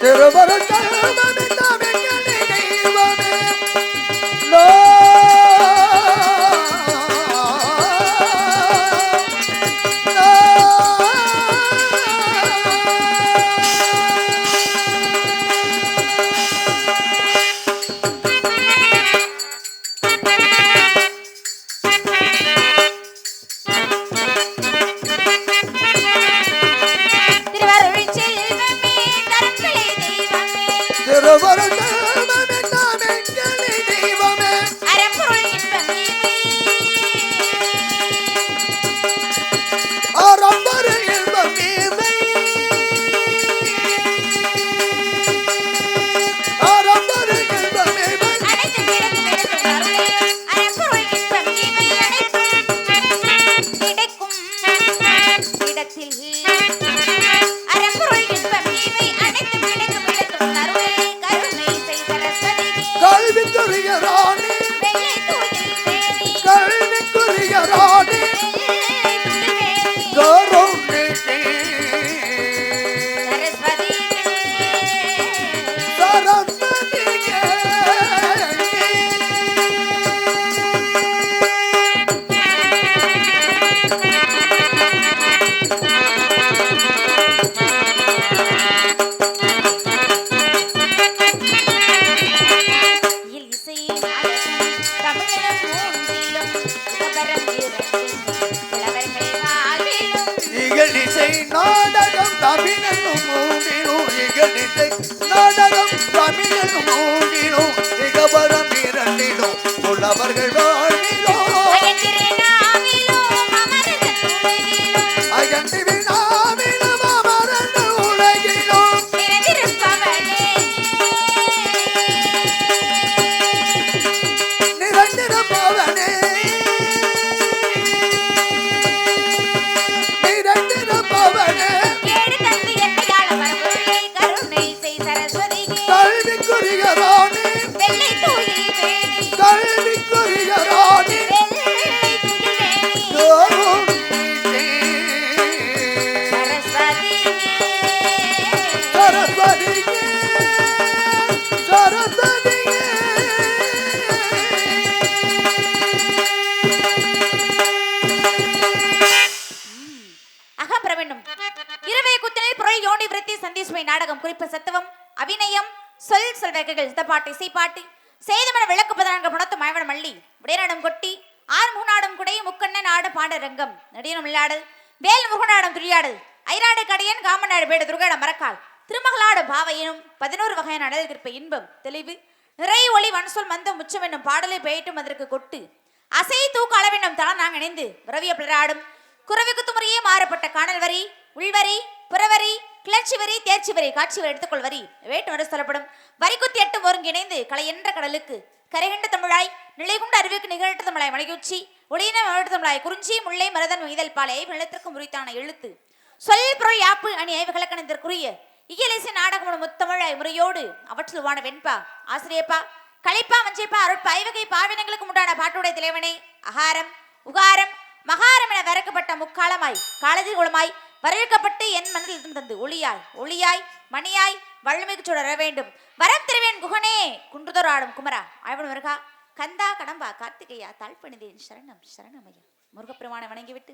திருவருட்செல்வமே இகழிசை நாடகம் தமிழனும் மூடினும் இகழிசை நாடகம் தமிழனும் வகையான இன்பம். தெளிவு. நிறை ஒளி வன்சொல் மந்தம் உச்சம் என்னும் பாடலை பெயட்டும் அதற்கு கொட்டு. அசை தூக்க அளவென்னும் தான் நாங்கள் இணைந்து விரவிய பிளராடும் குறவை குத்துமுறையே மாறப்பட்ட காணல் வரி உள்வரி புறவரி கிளர்ச்சி வரி தேர்ச்சி வரி காட்சி வரி எடுத்துக்கொள் வரி வேட்டு வரை சொல்லப்படும். வரிக்குத்தி குத்தி எட்டும் ஒருங்கிணைந்து கலை என்ற கடலுக்கு. கரைகண்ட தமிழாய் நிலைகுண்ட அறிவுக்கு நிகழ்த்த தமிழாய் மலையுச்சி ஒளியின மாவட்ட தமிழாய் குறிஞ்சி முல்லை மரதன் இதழ் பாலை நிலத்திற்கு முறித்தான எழுத்து. சொல் பொருள் யாப்பு அணி ஐவகலக்கணத்திற்குரிய இயலிசை நாடகம் முத்தமிழாய் முறையோடு அவற்றில் வான வெண்பா ஆசிரியப்பா கலைப்பா வஞ்சைப்பா அருட்பா ஐவகை பாவினங்களுக்கு உண்டான பாட்டுடைய தலைவனே அகாரம் உகாரம் மகாரம் என வரக்கப்பட்ட முக்காலமாய் காலதி குளமாய் வரவேற்கப்பட்டு என் மனதில் இருந்து தந்து ஒளியாய் ஒளியாய் மணியாய் வள்ளுமிக்கு சுடர வேண்டும். வரம் திருவேன் குகனே குன்றுதோர் ஆடும் குமரா அழவன் வருகா கந்தா கடம்பா கார்த்திகையா தாழ்பணிதேன் சரணம் சரணமையா முருகப்பெருமானை வணங்கிவிட்டு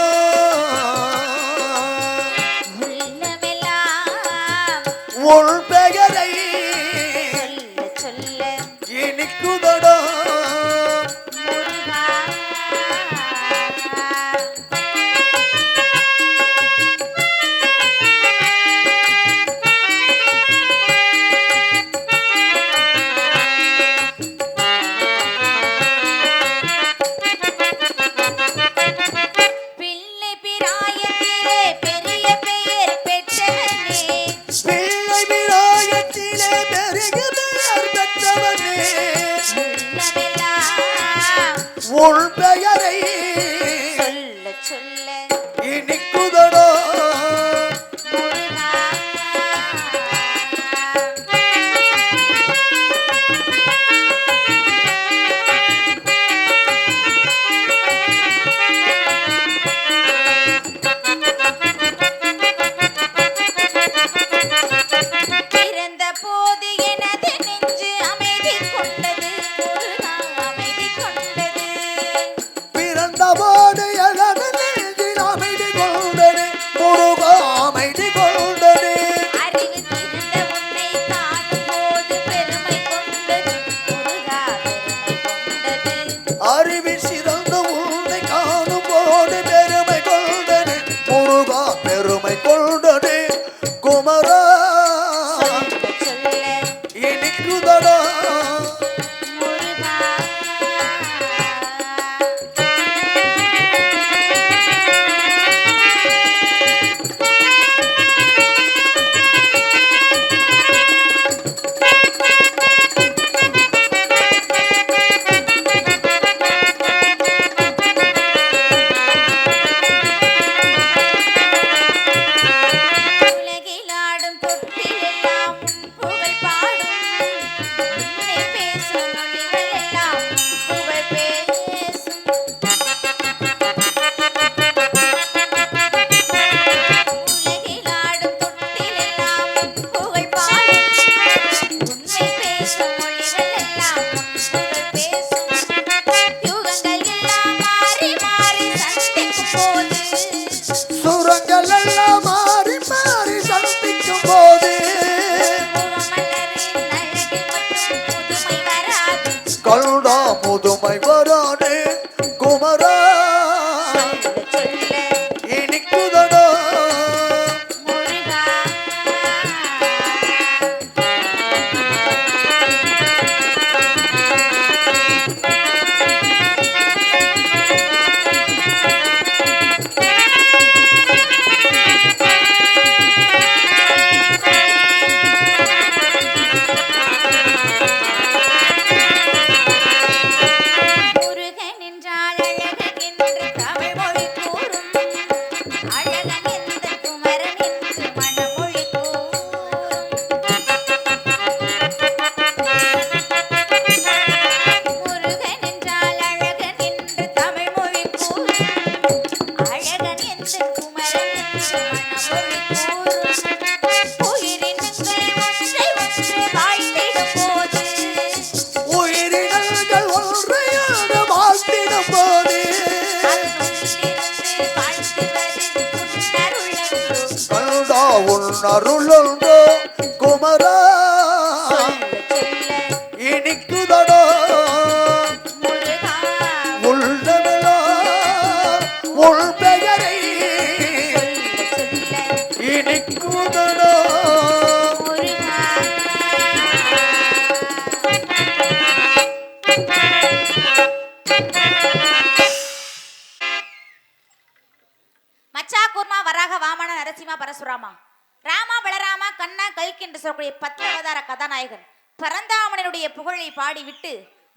விட்டு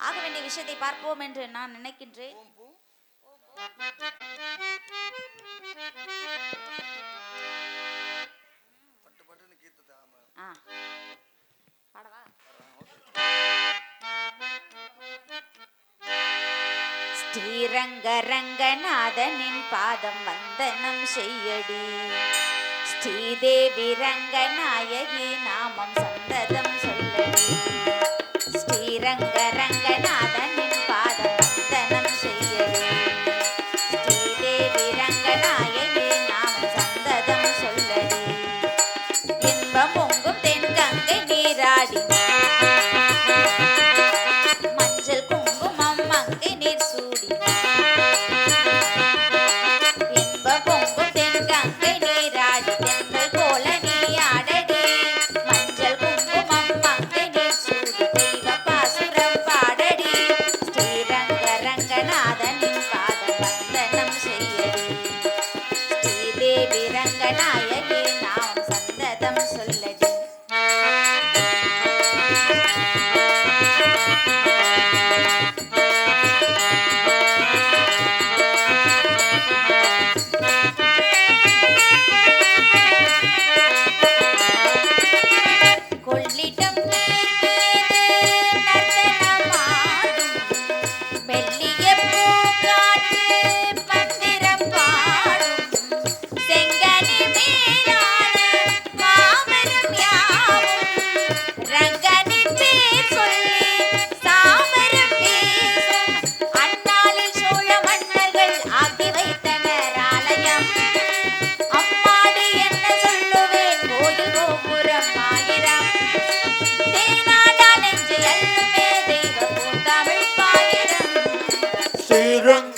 ஆக வேண்டிய விஷயத்தை பார்ப்போம் என்று நான் நினைக்கின்றேன். ஸ்ரீரங்க ஸ்ரீரங்கரங்கநாதனின் பாதம் வந்தனம் செய்யடி. ஸ்ரீதேவி ரங்கநாயகி நாமம் சந்ததம்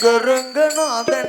ஸ்ரீரங்கரங்கநாதனின்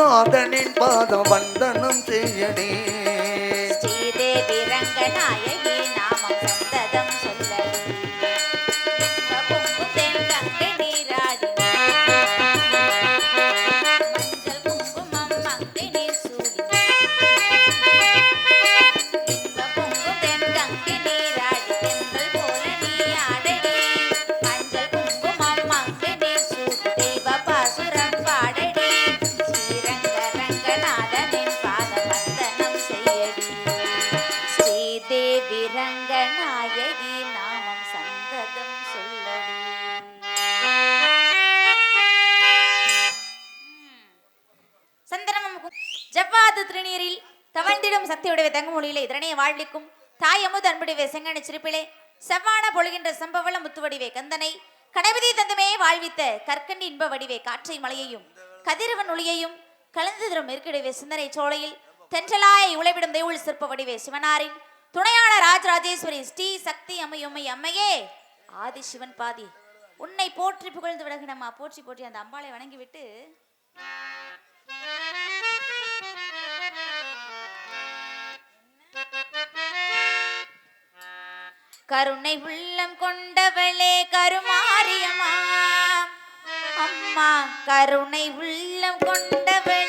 நாதனின் பாதம் வந்த மொழியிலே இதனை வாழ்விக்கும் தாய் செங்கனி சிரிப்பிலே செவ்வான பொழுகின்ற சம்பவள முத்துவடிவே கந்தனை கணபதி தந்தமே வாழ்வித்த கற்கண்டி இன்ப வடிவே காற்றை மலையையும் கதிரவன் ஒளியையும் கலந்து தரும் இருக்கிடவே சிந்தனை சோலையில் தென்றலாய உழைவிடும் தெய்வுள் சிற்ப வடிவே சிவனாரின் துணையான ராஜராஜேஸ்வரி ஸ்ரீ சக்தி அம்மையும்மை அம்மையே ஆதி சிவன் பாதி. உன்னை போற்றி புகழ்ந்து விலகினம்மா போற்றி போற்றி அந்த அம்பாளை வணங்கிவிட்டு. கருணை உள்ளம் கொண்டவளே கருமாரியம்மா. அம்மா கருணை உள்ளம் கொண்டவளே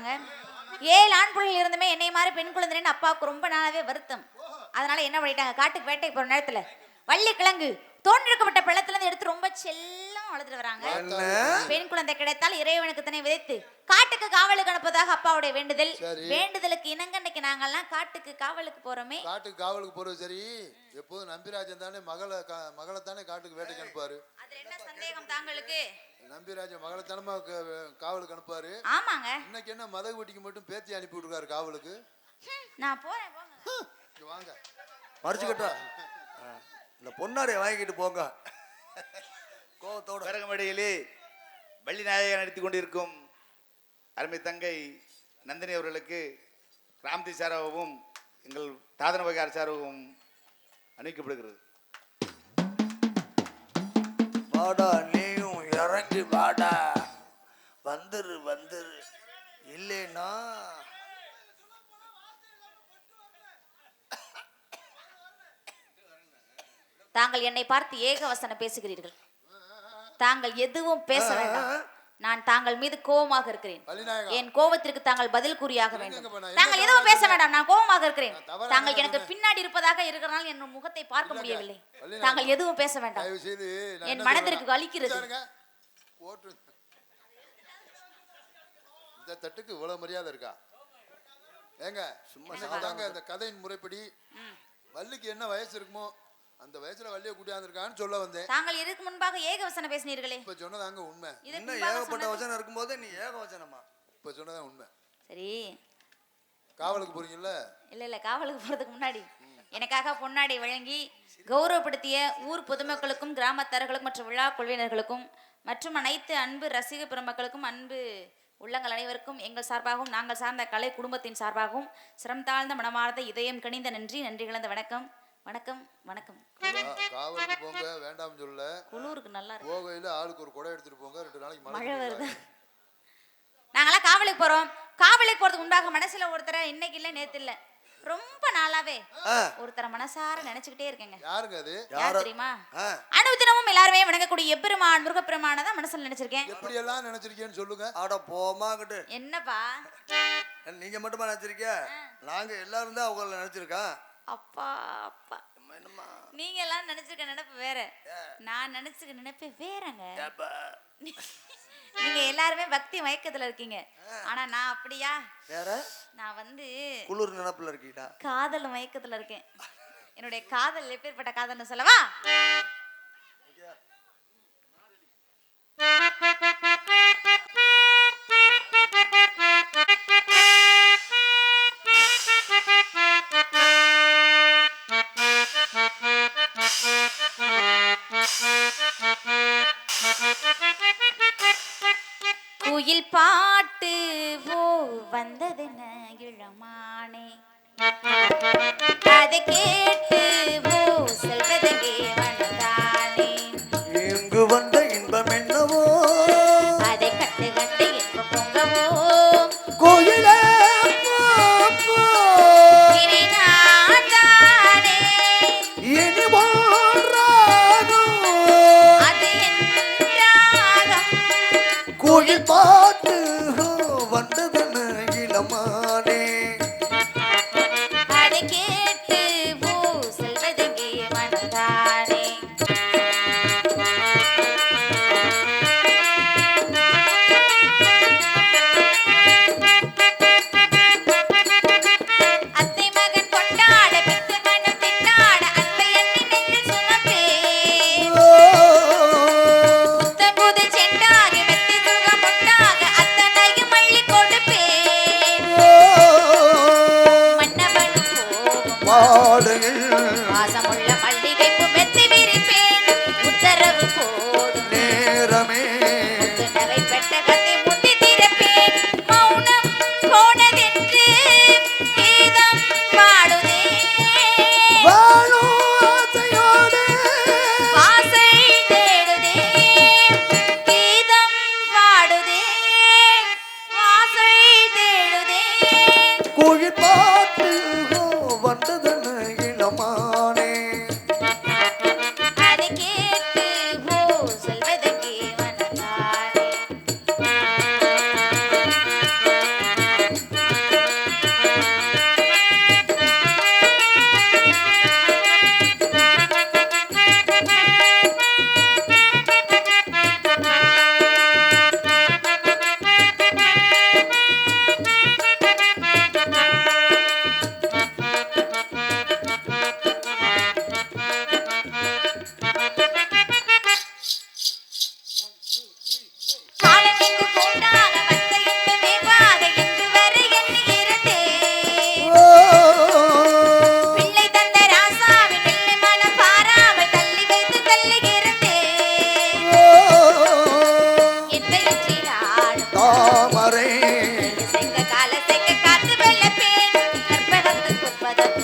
இருக்காங்க ஏழு ஆண் பிள்ளைகள் இருந்துமே என்னை மாதிரி பெண் குழந்தைன்னு அப்பாவுக்கு ரொம்ப நாளாவே வருத்தம். அதனால என்ன பண்ணிட்டாங்க? காட்டுக்கு வேட்டைக்கு போற நேரத்துல வள்ளி கிழங்கு தோன்றிருக்கப்பட்ட பள்ளத்துல இருந்து எடுத்து ரொம்ப செல்லம் வளர்த்துட்டு வராங்க. பெண் குழந்தை கிடைத்தால் இறைவனுக்கு தன்னை விதைத்து காட்டுக்கு காவலுக்கு அனுப்பதாக அப்பாவுடைய வேண்டுதல். வேண்டுதலுக்கு இணங்க இன்னைக்கு நாங்கெல்லாம் காட்டுக்கு காவலுக்கு போறோமே. காட்டுக்கு காவலுக்கு போறது சரி. எப்போதும் நம்பிராஜன் தானே மகளை மகளை தானே காட்டுக்கு வேட்டைக்கு அனுப்புவாரு. அதுல என்ன சந்தேகம் தாங்களுக்கு? நம்பிராஜன் மகளை தானமா காவலுக்கு அனுப்புவாரு. ஆமாங்க. இன்னைக்கு என்ன மதகு வீட்டிக்கு மட்டும் பேத்தி அனுப்பி விட்டுருக்காரு காவலுக்கு? நான் போறேன் போங்க. இங்க வாங்க. மறைச்சுக்கிட்டா. இந்த பொன்னாடைய வாங்கிட்டு போங்க. கோவத்தோட. கரகமடையிலே வள்ளி நாயகன் நடித்துக் கொண்டிருக்கும் அருமை தங்கை நந்தினி அவர்களுக்கு ராம்தி சாராவும் எங்கள் தாதன வகார் சாராவும் அணிவிக்கப்படுகிறது வாடா நீயும் இறங்கி வாடா. வந்துரு வந்துரு. இல்லைன்னா தாங்கள் என்னை பார்த்து ஏகவசனம் பேசுகிறீர்கள் தாங்கள் எதுவும் பேச வேண்டாம் நான் தாங்கள் மீது கோபமாக இருக்கிறேன். என் கோபத்திற்கு தாங்கள் பதில் கூறியாக வேண்டும்? தாங்கள் எதுவும் பேச வேண்டாம் நான் கோபமாக இருக்கிறேன் தாங்கள் எனக்கு? பின்னாடி இருப்பதாக இருக்கிறனால என் முகத்தை பார்க்க. முடியவில்லை. தாங்கள் எதுவும் பேச வேண்டாம் என் மனதிற்கு. போட்டு இந்த தட்டுக்கு இவ்வளவு மரியாதை இருக்கா ஏங்க சும்மா தாங்க இந்த கதையின் முறைப்படி வள்ளிக்கு என்ன வயசு இருக்குமோ அந்த வயசுல வள்ளியை கூட்டியாந்துருக்கான்னு சொல்ல வந்தேன். தாங்கள் இதுக்கு முன்பாக ஏகவசனம் பேசினீர்களே. இப்ப சொன்னதாங்க உண்மை. இன்னும் ஏகப்பட்ட வசனம் இருக்கும்போது நீ ஏக வசனமா? இப்ப சொன்னதான் உண்மை. சரி. காவலுக்கு போறீங்கல்ல? இல்ல இல்ல காவலுக்கு போறதுக்கு முன்னாடி. எனக்காக பொன்னாடை வழங்கி கௌரவப்படுத்திய ஊர் பொதுமக்களுக்கும் கிராமத்தார்களுக்கும் மற்றும் விழா குழுவினர்களுக்கும் மற்றும் அனைத்து அன்பு ரசிக பெருமக்களுக்கும் அன்பு உள்ளங்கள் அனைவருக்கும் எங்கள் சார்பாகவும் நாங்கள் சார்ந்த கலை குடும்பத்தின் சார்பாகவும் சிரம் தாழ்ந்த மனமார்ந்த இதயம் கனிந்த நன்றி நன்றி கலந்த வணக்கம். வணக்கம் வணக்கம். காவலுக்கு போங்க வேண்டாம்னு சொல்லல. குளூருக்கு நல்லா இருக்கு. போகையில ஆளுக்கு ஒரு குடம் எடுத்துட்டு போங்க ரெண்டு நாளைக்கு மழை வருது. நாங்களாம் காவலுக்கு போறோம். காவலுக்கு போறதுக்கு முன்பாக மனசுல ஒருத்தரை இன்னைக்கு இல்ல நேத்து இல்ல. ரொம்ப நாளாவே. ஒருத்தரை மனசார நினைச்சுக்கிட்டே இருக்கேங்க. யாருங்க அது? யார் தெரியுமா. அனுதினமும் எல்லாருமே வணங்கக்கூடிய எம்பெருமான் முருகப்பெருமானை தான் மனசுல நினைச்சிருக்கேன். எப்படி எல்லாம் நினைச்சிருக்கேன்னு சொல்லுங்க. ஆட போமாக்கிட்டு என்னப்பா? நீங்க மட்டுமா நினைச்சிருக்க நாங்க எல்லாரும் தான் அவங்கள நினைச்சிருக்கோம். அப்பா அப்பா. நீங்க எல்லாம் நினைச்சிருக்க நினைப்பு வேற. நான் நினைச்சிருக்க நினைப்பு வேறங்க. நீங்க எல்லாருமே பக்தி மயக்கத்துல இருக்கீங்க. ஆனா நான் அப்படியா? வேற? நான் வந்து குளிர் நினப்புல இருக்கீடா காதல் மயக்கத்துல இருக்கேன். என்னுடைய காதல் எப்பேற்பட்ட காதல்னு சொல்லவா? குயில் பாட்டு ஓ வந்ததென இளமானே. அதை கே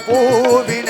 பூவின்